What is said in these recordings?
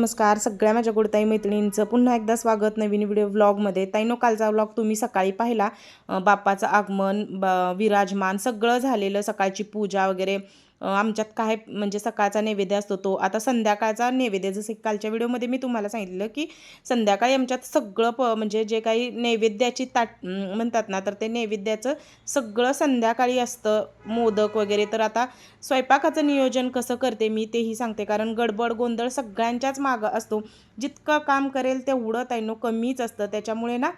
नमस्कार. सगळ्या माझ्या गोडताई मैत्रिणींचं पुन्हा एकदा स्वागत नवीन व्हिडिओ व्लॉगमध्ये. ताईनो कालचा व्लॉग तुम्ही सकाळी पाहिला. बाप्पाचं आगमन ब विराजमान सगळं झालेलं सकाळची पूजा वगैरे आमच्यात काय म्हणजे सकाळचा नैवेद्य असतो तो. आता संध्याकाळचा नैवेद्य जसं कालच्या व्हिडिओमध्ये मी तुम्हाला सांगितलं की संध्याकाळी आमच्यात सगळं प म्हणजे जे काही नैवेद्याची ताट म्हणतात ना तर ते नैवेद्याचं सगळं संध्याकाळी असतं. मोदक वगैरे. तर आता स्वयंपाकाचं नियोजन कसं करते मी तेही सांगते. कारण गडबड गोंधळ सगळ्यांच्याच मागं असतो. जितकं काम करेल तेवढं त्यानं कमीच असतं. त्याच्यामुळे ना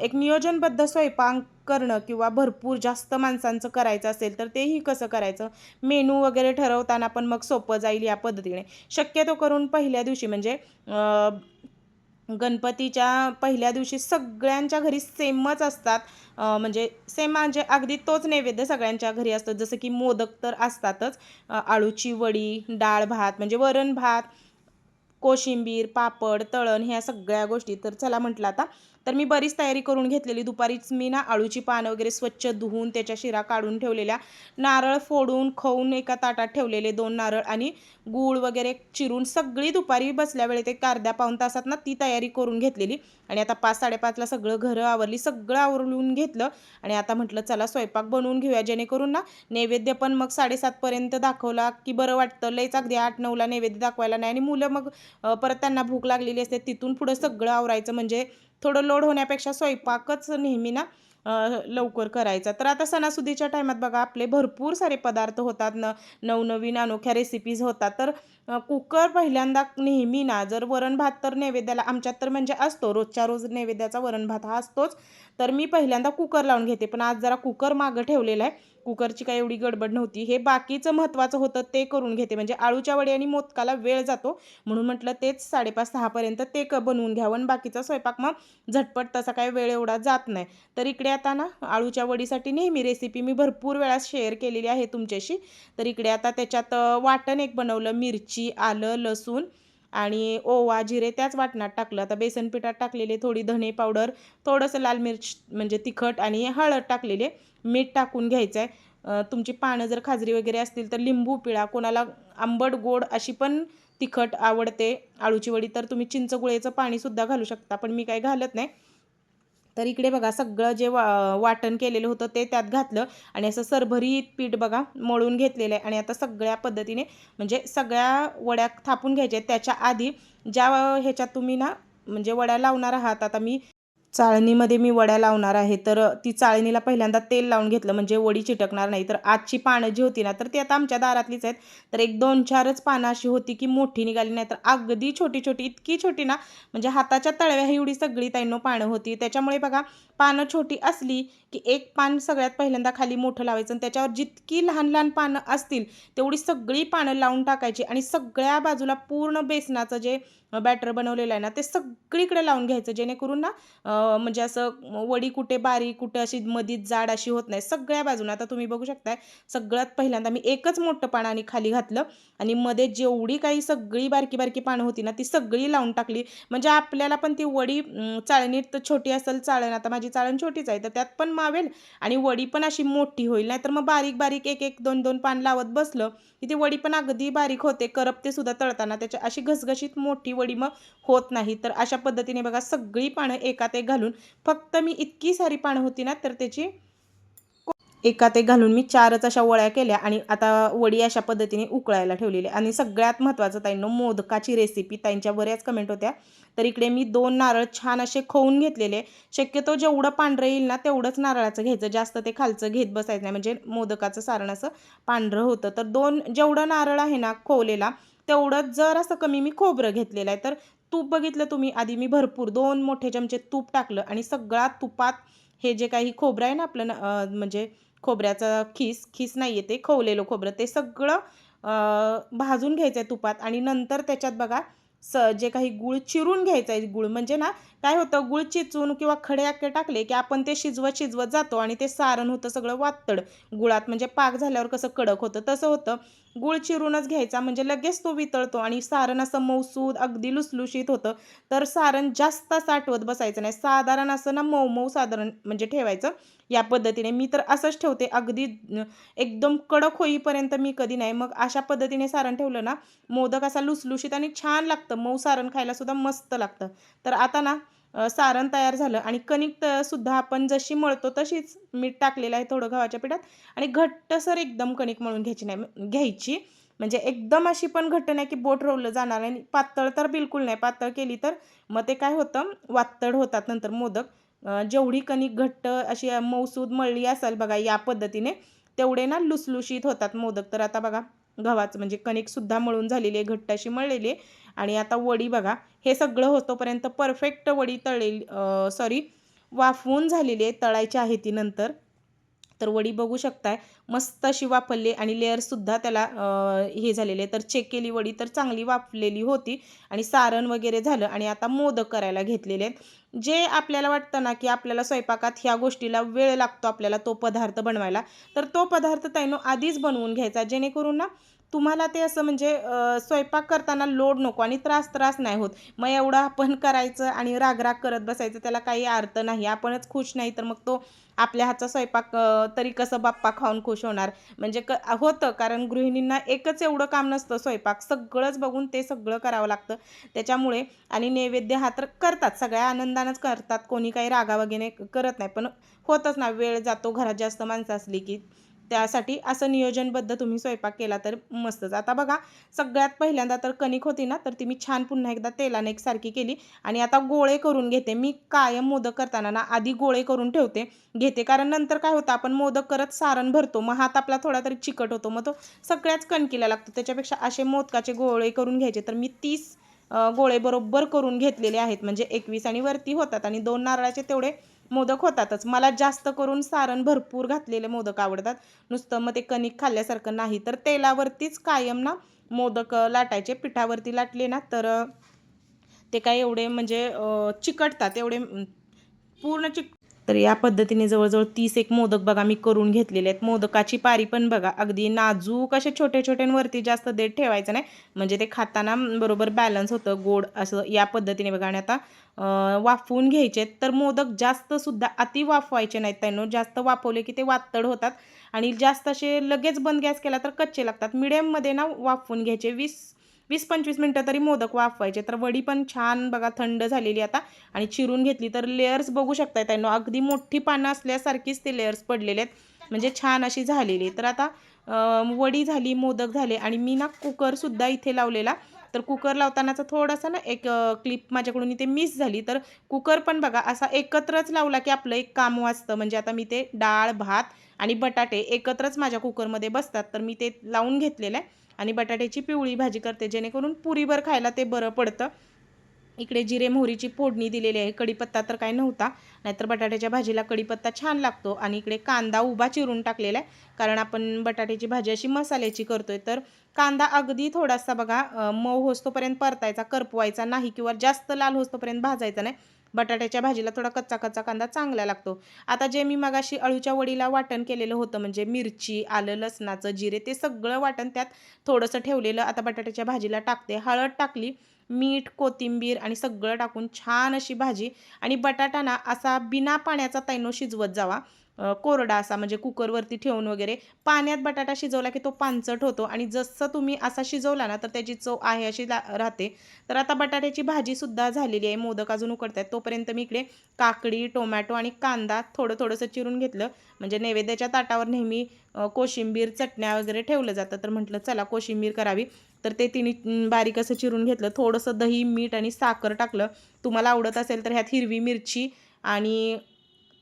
एक नियोजनबद्ध स्वयंपाक करणं किंवा भरपूर जास्त माणसांचं करायचं असेल तर तेही कसं करायचं? मेनू वगैरे ठरवताना पण मग सोपं जाईल या पद्धतीने. शक्यतो करून पहिल्या दिवशी म्हणजे गणपतीच्या पहिल्या दिवशी सगळ्यांच्या घरी सेमच असतात. म्हणजे सेम म्हणजे अगदी तोच नैवेद्य सगळ्यांच्या घरी असतो. जसं की मोदक तर असतातच. आळूची वडी डाळ भात म्हणजे वरण भात कोशिंबीर पापड तळण ह्या सगळ्या गोष्टी. तर चला म्हटलं आता तर मी बरीच तयारी करून घेतलेली. दुपारीच मी ना आळूची पानं वगैरे स्वच्छ धुवून त्याच्या शिरा काढून ठेवलेल्या. नारळ फोडून खाऊन एका ताटात ठेवलेले दोन नारळ आणि गूळ वगैरे चिरून सगळी दुपारी बसल्या वेळेत एक अर्ध्या पाऊण तासात ना ती तयारी करून घेतलेली. आणि आता पाच साडेपाचला सगळं घरं आवरली सगळं आवरून घेतलं. आणि आता म्हटलं चला स्वयंपाक बनवून घेऊया. जेणेकरून ना नैवेद्य पण मग साडेसातपर्यंत दाखवला की बरं वाटतं. लयच अगदी आठ नऊला नैवेद्य दाखवायला नाही. आणि मुलं मग परत त्यांना भूक लागलेली असते. तिथून पुढं सगळं आवरायचं. म्हणजे थोडं लोड होण्यापेक्षा स्वयंपाकच नेहमी ना लवकर करायचा. तर आता सणासुदीच्या टायमात बघा आपले भरपूर सारे पदार्थ होतात न नवनवीन अनोख्या रेसिपीज होतात. तर कुकर पहिल्यांदा नेहमी ना जर वरण भात तर नैवेद्याला आमच्यात तर म्हणजे असतो रोजच्या रोज नैवेद्याचा वरण भात हा असतोच. तर मी पहिल्यांदा कुकर लावून घेते पण आज जरा कुकर मागं ठेवलेला आहे. कुकरची काय एवढी गडबड नव्हती. हे बाकीचं महत्त्वाचं होतं ते करून घेते. म्हणजे आळूच्या वडी आणि मोदकाला वेळ जातो. म्हणून म्हटलं तेच साडेपाच सहापर्यंत ते क बनवून घ्यावं आणि बाकीचा स्वयंपाक मग झटपट तसा काय वेळ एवढा जात नाही. तर इकडे आता ना आळूच्या वडीसाठी नेहमी रेसिपी मी भरपूर वेळा शेअर केलेली आहे तुमच्याशी. तर इकडे आता त्याच्यात वाटण एक बनवलं. मिरची आलं लसूण आणि ओवा जिरे त्याच वाटणात टाकलं. आता बेसन पिठात टाकलेले थोडी धणे पावडर थोडंसं लाल मिरची म्हणजे तिखट आणि हळद टाकलेले मीठ टाकून घ्यायचं आहे तुमची पानं जर खाजरी वगैरे असतील तर लिंबू पिळा कोणाला आंबट गोड अशी पण तिखट आवडते. आळूची वडी तर तुम्ही चिंचगुळेचं पाणीसुद्धा घालू शकता पण मी काही घालत नाही. तर इकडे बघा सगळं जे वा वाटण केलेलं होतं ते त्यात घातलं आणि असं सरभरीत पीठ बघा मळून घेतलेलं आहे आणि आता सगळ्या पद्धतीने म्हणजे सगळ्या वड्या थापून घ्यायच्या त्याच्या आधी ज्या ह्याच्यात तुम्ही ना म्हणजे वड्या लावणार आहात आता मी चाळणीमध्ये मी वड्या लावणार आहे तर ती चाळणीला पहिल्यांदा तेल लावून घेतलं म्हणजे वडी चिटकणार नाही तर आजची पानं जी होती ना तर ती आता आमच्या दारातलीच आहेत. तर एक दोन चारच पानं अशी होती की मोठी निघाली नाही तर अगदी छोटी छोटी इतकी छोटी ना म्हणजे हाताच्या तळव्या एवढी सगळी ताईनो पानं होती. त्याच्यामुळे बघा पानं छोटी असली की एक पान सगळ्यात पहिल्यांदा खाली मोठं लावायचं आणि त्याच्यावर जितकी लहान लहान पानं असतील तेवढी सगळी पानं लावून टाकायची आणि सगळ्या बाजूला पूर्ण बेसनाचं जे बॅटर बनवलेलं आहे ना ते सगळीकडे लावून घ्यायचं जेणेकरून ना म्हणजे असं वडी कुठे बारीक कुठे अशी मधीत जाड अशी होत नाही. सगळ्या बाजूने आता तुम्ही बघू शकताय सगळ्यात पहिल्यांदा मी एकच मोठं पान आणि खाली घातलं आणि मध्ये जेवढी काही सगळी बारकी बारकी पानं होती ना ती सगळी लावून टाकली. म्हणजे आपल्याला पण ती वडी चाळणीत तर छोटी असेल चाळण आता माझी चाळण छोटीच आहे तर त्यात पण मावेल आणि वडी पण अशी मोठी होईल. नाही तर मग बारीक बारीक एक एक दोन दोन पान लावत बसलं की ती वडी पण अगदी बारीक होते करपते सुद्धा तळताना. त्याच्या अशी घसघशीत मोठी वडी मग होत नाही. तर अशा पद्धतीने बघा सगळी पानं एकात एक घालून फक्त मी इतकी सारी पानं होती ना तर त्याची एका ते घालून मी चारच अशा वळ्या केल्या आणि आता वडी अशा पद्धतीने उकळायला ठेवलेली आणि सगळ्यात महत्त्वाचं ताईंनो मोदकाची रेसिपी ताईंच्या बऱ्याच कमेंट होत्या. तर इकडे मी दोन नारळ छान असे खवून घेतलेले. शक्यतो जेवढं पांढरं येईल ना तेवढंच नारळाचं घ्यायचं. जास्त ते खालचं घेत बसायचं नाही. म्हणजे मोदकाचं सारण असं पांढरं होतं. तर दोन जेवढं नारळ आहे ना खोवलेला तेवढंच जर असं कमी मी खोबरं घेतलेलं आहे. तर तूप बघितलं तुम्ही? आधी मी भरपूर दोन मोठे चमचे तूप टाकलं आणि सगळ्या तुपात हे जे काही खोबरं आहे ना आपलं न- म्हणजे खोबऱ्याचं खीस खीस नाही आहे ते खवलेलं खोबरं ते सगळं भाजून घ्यायचं आहे तुपात आणि नंतर त्याच्यात बघा स जे काही गुळ चिरून घ्यायचं आहे गुळ म्हणजे ना काय होतं गुळ चिचून किंवा खडे अक्के टाकले की आपण ते शिजवत शिजवत जातो आणि ते सारण होतं सगळं वातड. गुळात म्हणजे पाक झाल्यावर कसं कडक होतं तसं होतं. गुळ चिरूनच घ्यायचा. म्हणजे लगेच तो वितळतो आणि सारण असं मऊसूद अगदी लुसलुशीत होतं. तर सारण जास्त असं आठवत बसायचं नाही. साधारण असं ना मऊ मऊ साधारण म्हणजे ठेवायचं. या पद्धतीने मी तर असंच ठेवते. अगदी एकदम कडक होईपर्यंत मी कधी नाही. मग अशा पद्धतीने सारण ठेवलं ना मोदक असा लुसलुशीत आणि छान लागतं. मऊ सारण खायला सुद्धा मस्त लागतं. तर आता ना सारण तयार झालं आणि कणिक सुद्धा आपण जशी मळतो तशीच मीठ टाकलेलं आहे थोडं गव्हाच्या पिठात आणि घट्टसर एकदम कणिक मळून घ्यायची नाही घ्यायची. म्हणजे एकदम अशी पण घट्ट नाही की बोट रोवलं जाणार नाही. पातळ तर बिलकुल नाही. पातळ केली तर मग ते काय होतं? वातड होतात नंतर मोदक. जेवढी कणिक घट्ट अशी मौसूद मळली असेल बघा या पद्धतीने तेवढे ना लुसलुशीत होतात मोदक. तर आता बघा गव्हाचं म्हणजे कणिकसुद्धा मळून झालेली आहे घट्ट अशी मळलेली आहे. आणि आता वडी बघा हे सगळं होतोपर्यंत परफेक्ट वडी तळलेली सॉरी वाफवून झालेली आहे तळायची आहे ती नंतर. तर वडी बघू शकताय. मस्त अशी वापरली आणि लेअरसुद्धा त्याला हे झालेले तर चेक केली वडी तर चांगली वाफलेली होती आणि सारण वगैरे झालं आणि आता मोदक करायला घेतलेले आहेत. जे आपल्याला वाटतं ना की आपल्याला स्वयंपाकात ह्या गोष्टीला वेळ लागतो आपल्याला तो पदार्थ बनवायला तर तो पदार्थ त्यानं आधीच बनवून घ्यायचा. जेणेकरून ना तुम्हाला ते असं म्हणजे स्वयंपाक करताना लोड नको आणि त्रास त्रास नाही होत. मग एवढं आपण करायचं आणि रागराग करत बसायचं त्याला काही अर्थ नाही. आपणच खुश नाही तर मग तो आपल्या हातचा स्वयंपाक तरी कसं बाप्पा खाऊन खुश होणार? म्हणजे क होतं. कारण गृहिणींना एकच एवढं काम नसतं स्वयंपाक. सगळंच बघून ते सगळं करावं लागतं. त्याच्यामुळे आणि नैवेद्य हा तर करतात. सगळ्या आनंदानंच करतात. कोणी काही रागा वगैरे करत नाही. पण होतच ना. वेळ जातो. घरात जास्त माणसं असली की. त्यासाठी असं नियोजनबद्ध तुम्ही स्वयंपाक केला तर मस्तच. आता बघा सगळ्यात पहिल्यांदा तर कणिक होती ना तर ती मी छान पुन्हा एकदा तेलाने एकसारखी केली. आणि आता गोळे करून घेते. मी कायम मोदक करताना ना आधी गोळे करून ठेवते. घेते. कारण नंतर काय होतं आपण मोदक करत सारण भरतो. मग हात आपला थोडा तरी चिकट होतो. मग तो सगळ्याच कणकीला लागतो. त्याच्यापेक्षा असे मोदकाचे गोळे करून घ्यायचे तर मी तीस गोळे बरोबर करून घेतलेले आहेत. म्हणजे एकवीस आणि वरती होतात. आणि दोन नारळाचे तेवढे मोदक होतातच. मला जास्त करून सारण भरपूर घातलेले मोदक आवडतात. नुसतं मग ते कणिक खाल्ल्यासारखं नाही. तर तेलावरतीच कायम ना मोदक लाटायचे. पिठावरती लाटले ना तर ते काय एवढे म्हणजे चिकटतात. एवढे पूर्ण चिक तर या पद्धतीने जवळजवळ तीस एक मोदक बघा मी करून घेतलेले आहेत. मोदकाची पारी पण बघा अगदी नाजूक असे छोटे छोट्यांवरती जास्त देठ ठेवायचं नाही. म्हणजे ते खाताना बरोबर बॅलन्स होतं गोड असं या पद्धतीने बघा. आणि आता वाफवून घ्यायचे तर मोदक जास्तसुद्धा अति वाफवायचे नाहीत त्यांना जास्त वाफवले की ते वातड होतात. आणि जास्त असे लगेच बंद गॅस केला तर कच्चे लागतात. मिडियममध्ये ना वाफवून घ्यायचे वीस वीस पंचवीस मिनटं तरी मोदक वाफवायचे. तर वडी पण छान बघा थंड झालेली आता. आणि चिरून घेतली तर लेअर्स बघू शकताय त्यांना अगदी मोठी पानं असल्यासारखीच ते लेअर्स पडलेले आहेत. म्हणजे छान अशी झालेली तर आता वडी झाली मोदक झाले आणि मी ना कुकरसुद्धा इथे लावलेला. तर कुकर लावतानाचा थोडासा ना एक क्लिप माझ्याकडून इथे मिस झाली. तर कुकर पण बघा असा एकत्रच लावला की आपलं एक काम वाचतं. म्हणजे आता मी ते डाळ भात आणि बटाटे एकत्रच माझ्या कुकरमध्ये बसतात. तर मी ते लावून घेतलेलं आहे. आणि बटाट्याची पिवळी भाजी करते जेणेकरून पुरीभर खायला ते बरं पडतं. इकडे जिरे मोहरीची फोडणी दिलेली आहे कढीपत्ता तर काय नव्हता नाहीतर बटाट्याच्या भाजीला कढीपत्ता छान लागतो आणि इकडे कांदा उभा चिरून टाकलेला आहे. कारण आपण बटाट्याची भाजी अशी मसाल्याची करतोय तर कांदा अगदी थोडासा बघा मऊ होस्तोपर्यंत परतायचा करपवायचा नाही किंवा जास्त लाल होस्तोपर्यंत भाजायचा नाही. बटाट्याच्या भाजीला थोडा कच्चा कच्चा कांदा चांगला लागतो. आता जे मी मगाशी अळूच्या वडीला वाटण केलेलं होतं म्हणजे मिरची आलं लसणाचं जिरे ते सगळं वाटण त्यात थोडंसं ठेवलेलं आता बटाट्याच्या भाजीला टाकते. हळद टाकली मीठ कोथिंबीर आणि सगळं टाकून छान अशी भाजी आणि बटाटा ना असा बिना पाण्याचा तैनो शिजवत जावा. कोरडा असा म्हणजे कुकरवरती ठेवून वगैरे पाण्यात बटाटा शिजवला की तो पानचट होतो आणि जसं तुम्ही असा शिजवला ना तर त्याची चव आहे अशी राहते. तर आता बटाट्याची भाजीसुद्धा झालेली आहे मोदक अजून उकडत आहेत तोपर्यंत मी इकडे काकडी टोमॅटो आणि कांदा थोडं थोडंसं चिरून घेतलं. म्हणजे नैवेद्याच्या ताटावर नेहमी कोशिंबीर चटण्या वगैरे ठेवलं जातं. तर म्हटलं चला कोशिंबीर करावी. तर ते तिने बारीक असं चिरून घेतलं. थोडंसं दही मीठ आणि साखर टाकलं. तुम्हाला आवडत असेल तर ह्यात हिरवी मिरची आणि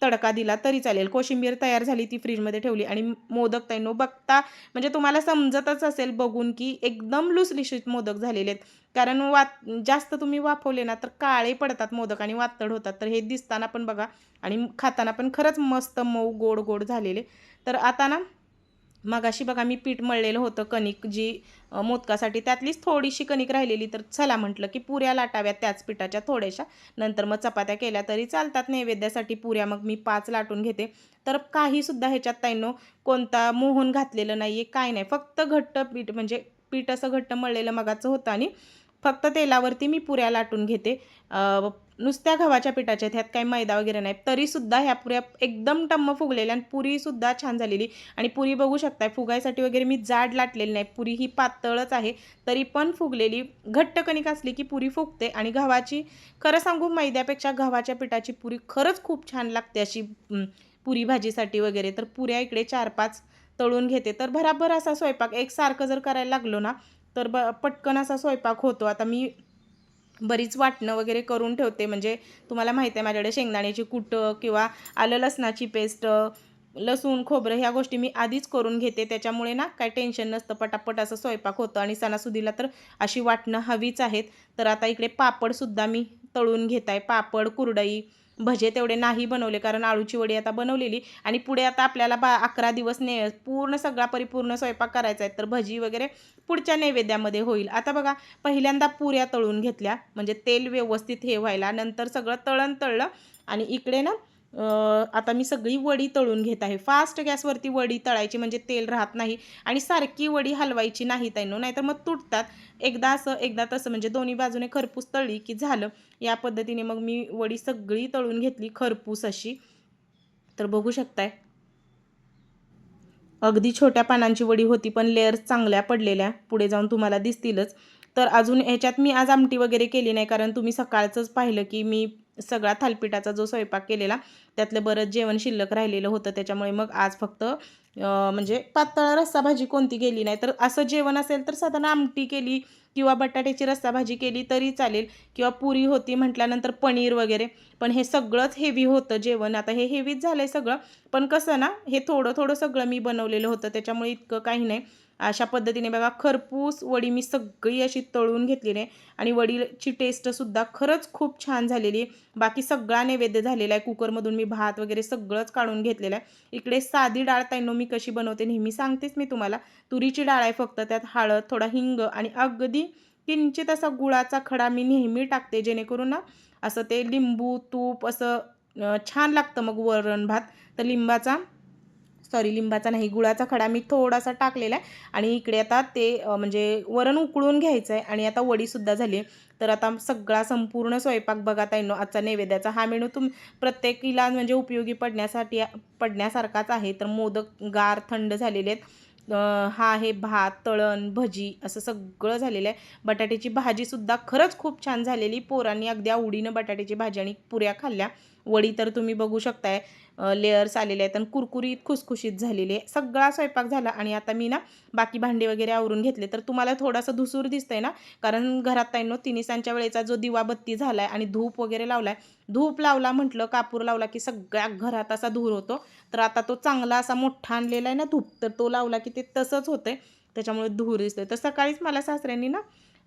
तडका दिला तरी चालेल. कोशिंबीर तयार झाली ती फ्रीजमध्ये ठेवली. आणि मोदक तैनो बघता म्हणजे तुम्हाला समजतच असेल बघून की एकदम लुसलिशीत मोदक झालेले आहेत. कारण वात जास्त तुम्ही वाफवले ना तर काळे पडतात मोदक आणि वातड होतात. तर हे दिसताना पण बघा. आणि खाताना पण खरंच मस्त मऊ गोड गोड झालेले. तर आता ना मगाशी बघा मी पीठ मळलेलं होतं कणिक जी मोदकासाठी. त्यातलीच थोडीशी कणिक राहिलेली तर चला म्हटलं की पुऱ्या लाटाव्यात त्याच पिठाच्या थोड्याशा. नंतर मग चपात्या केल्या तरी चालतात नैवेद्यासाठी पुऱ्या. मग मी पाच लाटून घेते. तर काहीसुद्धा ह्याच्यात ताईनो कोणता मोहन घातलेलं नाही आहे काय नाही. फक्त घट्ट पीठ म्हणजे पीठ असं घट्ट मळलेलं मगाचं होतं आणि फक्त तेलावरती मी पुऱ्या लाटून घेते. नुसत्या गव्हाच्या पिठाच्या आहेत, ह्यात काही मैदा वगैरे नाही. तरीसुद्धा ह्या पुऱ्या एकदम टम्म फुगलेल्या आणि पुरीसुद्धा छान झालेली. आणि पुरी बघू शकताय फुगायसाठी वगैरे मी जाड लाटलेली नाही. पुरी ही पातळच आहे तरी पण फुगलेली. घट्ट कणिक असली की पुरी फुगते आणि गव्हाची खरं सांगू मैद्यापेक्षा गव्हाच्या पिठाची पुरी खरंच खूप छान लागते अशी पुरी भाजीसाठी वगैरे. तर पुऱ्या इकडे चार पाच तळून घेते. तर भराभर असा स्वयंपाक एकसारखं जर करायला लागलो ना तर ब पटकन असा स्वयंपाक होतो. आता मी बरीच वाटणं वगैरे करून ठेवते. म्हणजे तुम्हाला माहिती आहे माझ्याकडे शेंगदाण्याची कुटं किंवा आलं लसणाची पेस्ट लसूण खोबरं ह्या गोष्टी मी आधीच करून घेते. त्याच्यामुळे ना काय टेन्शन नसतं. पटापट असं स्वयंपाक होतं आणि सणासुदीला तर अशी वाटणं हवीच आहेत. तर आता इकडे पापडसुद्धा मी तळून घेत आहे. पापड कुरडई भजे तेवढे नाही बनवले कारण आळूची वडी आता बनवलेली. आणि पुढे आता आपल्याला बा अकरा दिवस ने पूर्ण सगळा परिपूर्ण स्वयंपाक करायचा आहे तर भजी वगैरे पुढच्या नैवेद्यामध्ये होईल. आता बघा पहिल्यांदा पुऱ्या तळून घेतल्या म्हणजे तेल व्यवस्थित हे व्हायला नंतर सगळं तळण तळलं आणि इकडे ना आता मी सगळी वडी तळून घेत आहे. फास्ट गॅसवरती वडी तळायची म्हणजे तेल राहत नाही आणि सारखी वडी हलवायची नाही ताईनो नाहीतर मग तुटतात. एकदा असं एकदा तसं म्हणजे दोन्ही बाजूने खरपूस तळली की झालं. या पद्धतीने मग मी वडी सगळी तळून घेतली खरपूस अशी. तर बघू शकताय. अगदी छोट्या पानांची वडी होती पण लेअर्स चांगल्या पडलेल्या. पुढे जाऊन तुम्हाला दिसतीलच. तर अजून ह्याच्यात मी आज आमटी वगैरे केली नाही कारण तुम्ही सकाळचंच पाहिलं की मी सगळा थालपिठाचा जो स्वयंपाक केलेला त्यातलं बरंच जेवण शिल्लक राहिलेलं होतं. त्याच्यामुळे मग आज फक्त म्हणजे पातळ रस्सा भाजी कोणती गेली नाही. तर असं जेवण असेल तर साधारण आमटी केली किंवा बटाट्याची रस्सा भाजी केली तरी चालेल किंवा पुरी होती म्हटल्यानंतर पनीर वगैरे. पण हे सगळंच हेवी होतं जेवण. आता हे हेवीच झालं आहे सगळं. पण कसं ना हे थोडं थोडं सगळं मी बनवलेलं होतं. त्याच्यामुळे इतकं काही नाही. अशा पद्धतीने बघा खरपूस वडी मी सगळी अशी तळून घेतलेली आहे आणि वडीची टेस्टसुद्धा खरंच खूप छान झालेली बाकी सगळा नैवेद्य झालेला आहे. कुकरमधून मी भात वगैरे सगळंच काढून घेतलेलं आहे. इकडे साधी डाळ ताईनो मी कशी बनवते नेहमी सांगतेच मी तुम्हाला. तुरीची डाळ आहे फक्त त्यात हळद थोडा हिंग आणि अगदी किंचित असा गुळाचा खडा मी नेहमी टाकते जेणेकरून ना असं ते लिंबू तूप असं छान लागतं मग वरण भात. तर लिंबाचा सॉरी लिंबाचा नाही गुळाचा खडा मी थोडासा टाकलेला आहे. आणि इकडे आता ते म्हणजे वरण उकळून घ्यायचं आहे आणि आता वडीसुद्धा झाली आहे. तर आता सगळा संपूर्ण स्वयंपाक बघा ताईनो आजचा नैवेद्याचा. हा मेनू तुम प्रत्येकीला म्हणजे उपयोगी पडण्यासाठी पडण्यासारखाच आहे. तर मोदक गार थंड झालेले आहेत. हा आहे भात तळण भजी असं सगळं झालेलं आहे. बटाट्याची भाजीसुद्धा खरंच खूप छान झालेली. पोरांनी अगदी आवडीनं बटाट्याची भाजी आणि पुऱ्या खाल्ल्या. वडी तर तुम्ही बघू शकताय. लेअर्स आलेले आहेत आणि कुरकुरीत खुसखुशीत झालेले आहे. सगळा स्वयंपाक झाला आणि आता मी ना बाकी भांडे वगैरे आवरून घेतले. तर तुम्हाला थोडासा धुसूर दिसतंय ना? कारण घरात ताईनो तिन्हीसांच्या वेळेचा जो दिवा बत्ती झाला आहे आणि धूप वगैरे लावला आहे धूप लावला म्हटलं कापूर लावला की सगळ्या घरात असा धूर होतो. तर आता तो चांगला असा मोठा आणलेला आहे ना धूप. तर तो लावला की ते तसंच होतंय. त्याच्यामुळे धूर दिसतोय. तर सकाळीच मला सासऱ्यांनी ना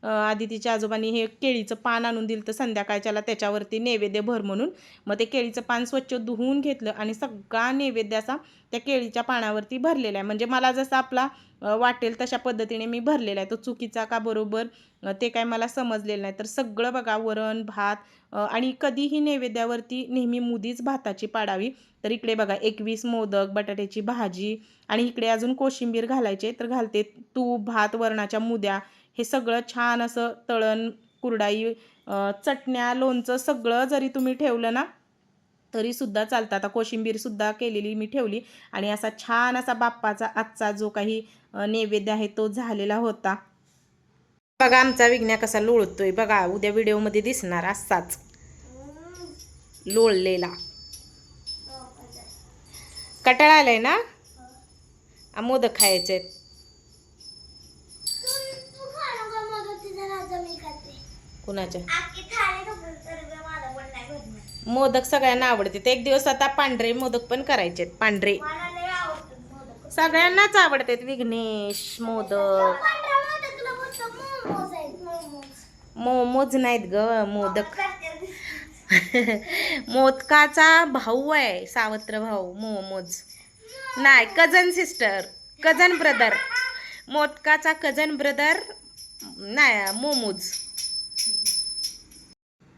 आदितीच्या आजोबांनी हे केळीचं पान आणून दिलं तर संध्याकाळच्याला त्याच्यावरती नैवेद्य भर म्हणून. मग ते केळीचं पान स्वच्छ धुवून घेतलं आणि सगळा नैवेद्य असा त्या केळीच्या पानावरती भरलेला आहे. म्हणजे मला जसं आपला वाटेल तशा पद्धतीने मी भरलेला आहे. तो चुकीचा का बरोबर ते काय मला समजलेलं नाही. तर सगळं बघा वरण भात आणि कधीही नैवेद्यावरती नेहमी मुदीच भाताची पाडावी. तर इकडे बघा एकवीस मोदक बटाट्याची भाजी आणि इकडे अजून कोशिंबीर घालायचे तर घालते तूप भात वरणाच्या मुद्या हे सगळं छान असं तळण कुरडाई चटण्या लोणचं सगळं जरी तुम्ही ठेवलं ना तरीसुद्धा चालतं. आता कोशिंबीरसुद्धा केलेली मी ठेवली आणि असा छान असा बाप्पाचा आजचा जो काही नैवेद्य आहे तो झालेला होता. बघा आमचा विज्ञा कसा लोळतोय बघा. उद्या व्हिडिओमध्ये दिसणार असाच. लोळलेला. कटाळा आलाय ना? मोदक खायचे आहेत कुणाच्या? मोदक सगळ्यांना आवडते. एक दिवस आता पांढरे मोदक पण करायचे पांढरे. सगळ्यांनाच आवडतात विघ्नेश मोदक. मोमोज नाहीत ग मोदक. मोदकाचा भाऊ आहे सावत्र भाऊ मोमोज. नाही कझन सिस्टर कझन ब्रदर मोदकाचा कझन ब्रदर नाही मोमोज.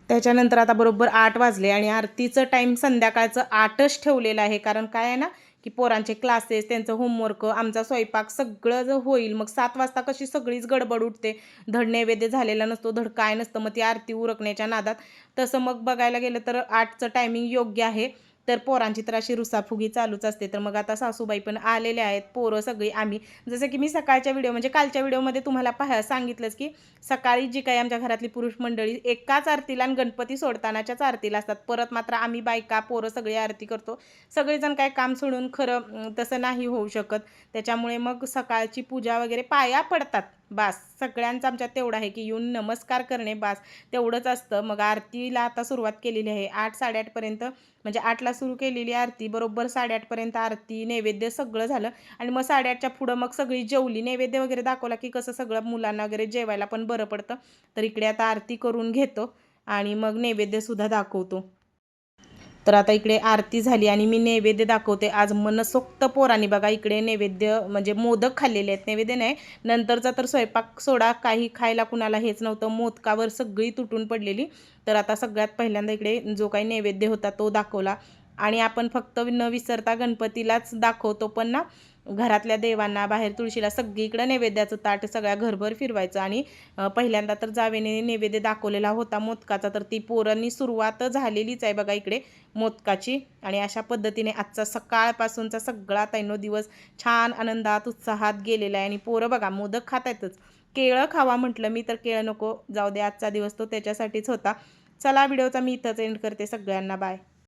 त्याच्यानंतर आता बरोबर आठ वाजले आणि आरतीचं टाईम संध्याकाळचं आठच ठेवलेलं आहे. कारण काय आहे ना की पोरांचे क्लासेस त्यांचं होमवर्क आमचा स्वयंपाक सगळं जर होईल मग सात वाजता कशी सगळीच गडबड उठते. धड नैवेद्य झालेला नसतो धड काय नसतं मग ती आरती उरकण्याच्या नादात. तसं मग बघायला गेलं तर आठचं टायमिंग योग्य आहे. तर पोरांची तर अशी रुसाफुगी चालूच असते. तर मग आता सासूबाई पण आलेले आहेत पोरं सगळी आम्ही. जसं की मी सकाळच्या व्हिडिओ म्हणजे कालच्या व्हिडिओमध्ये तुम्हाला पाहा सांगितलंच की सकाळी जी काही आमच्या घरातली पुरुष मंडळी एकाच आरतीला आणि गणपती सोडतानाच्याच आरतीला असतात. परत मात्र आम्ही बायका पोरं सगळी आरती करतो. सगळेजण काय काम सोडून खरं तसं नाही होऊ शकत. त्याच्यामुळे मग सकाळची पूजा वगैरे पाया पडतात. बास सगळ्यांचं आमच्यात तेवढं आहे की येऊन नमस्कार करणे बास तेवढंच असतं. मग आरतीला आता सुरुवात केलेली आहे. आठ साडेआठपर्यंत म्हणजे आठला सुरू केलेली आरती बरोबर साडेआठपर्यंत आरती नैवेद्य सगळं झालं. आणि मग साडेआठच्या पुढं मग सगळी जेवली नैवेद्य वगैरे दाखवला की कसं सगळं मुलांना वगैरे जेवायला पण बरं पडतं. तर इकडे आता आरती करून घेतो आणि मग नैवेद्यसुद्धा दाखवतो. तर आता इकडे आरती झाली आणि मी नैवेद्य दाखवते. आज मनसोक्त पोरांनी बघा इकडे नैवेद्य म्हणजे मोदक खाल्लेले आहेत. नैवेद्य नाही नंतरचा तर स्वयंपाक सोडा काही खायला कुणाला हेच नव्हतं. मोदकावर सगळी तुटून पडलेली. तर आता सगळ्यात पहिल्यांदा इकडे जो काही नैवेद्य होता तो दाखवला. आणि आपण फक्त न विसरता गणपतीलाच दाखवतो पण ना घरातल्या देवांना बाहेर तुळशीला सगळीकडं नैवेद्याचं ताट सगळ्या घरभर फिरवायचं. आणि पहिल्यांदा तर जावेने नैवेद्य दाखवलेला होता मोदकाचा तर ती पोरांनी सुरुवात झालेलीच आहे बघा इकडे मोदकाची. आणि अशा पद्धतीने आजचा सकाळपासूनचा सगळा तैनो दिवस छान आनंदात उत्साहात गेलेला आहे. आणि पोरं बघा मोदक खात आहेतच केळं खावा म्हटलं मी तर केळं नको. जाऊ दे आजचा दिवस तो त्याच्यासाठीच होता. चला व्हिडिओचा मी इथंच एंड करते. सगळ्यांना बाय